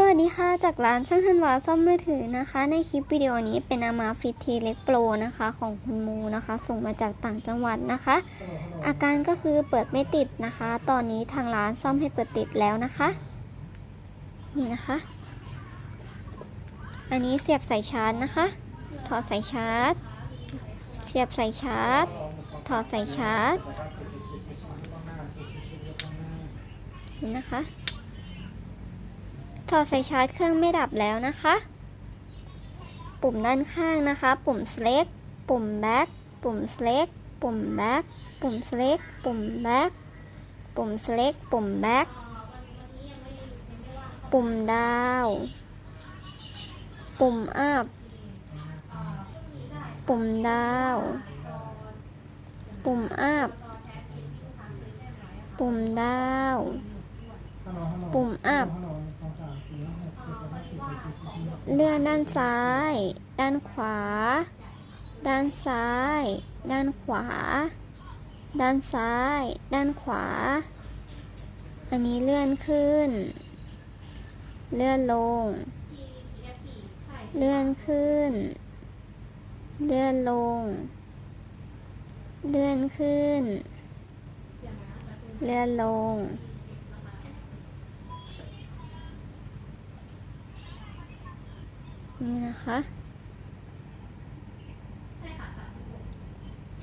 สวัสดีค่ะ จากร้านช่างทันวาซ่อมมือถือนะคะ ในคลิปวิดีโอนี้เป็นอามาฟิตทีเล็กโปรนะคะ ของคุณมูนะคะ ส่งมาจากต่างจังหวัดนะคะ อาการก็คือเปิดไม่ติดนะคะ ตอนนี้ทางร้านซ่อมให้เปิดติดแล้วนะคะ นี่นะคะ อันนี้เสียบสายชาร์จนะคะ ถอดสายชาร์จ เสียบสายชาร์จ ถอดสายชาร์จ นี่นะคะ ถอดสายชาร์จเครื่องไม่ดับแล้วนะคะ ปุ่มด้านข้างนะคะ ปุ่ม select ปุ่ม back ปุ่ม select ปุ่ม back ปุ่ม select ปุ่ม back ปุ่ม select ปุ่ม back ปุ่มดาว ปุ่ม up ปุ่มดาว ปุ่ม up ปุ่มดาว ปุ่ม up เลื่อนด้านซ้าย ด้านขวา ด้านซ้าย ด้านขวา ด้านซ้าย ด้านขวา อันนี้เลื่อนขึ้น เลื่อนลง เลื่อนขึ้น เลื่อนลง เลื่อนขึ้น เลื่อนลง นี่นะคะ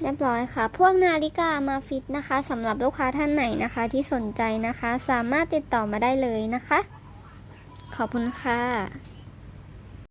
เรียบร้อยค่ะ พวกนาฬิกามาฟิตนะคะสำหรับลูกค้าท่านไหนนะคะที่สนใจนะคะ สามารถติดต่อมาได้เลยนะคะ ขอบคุณค่ะ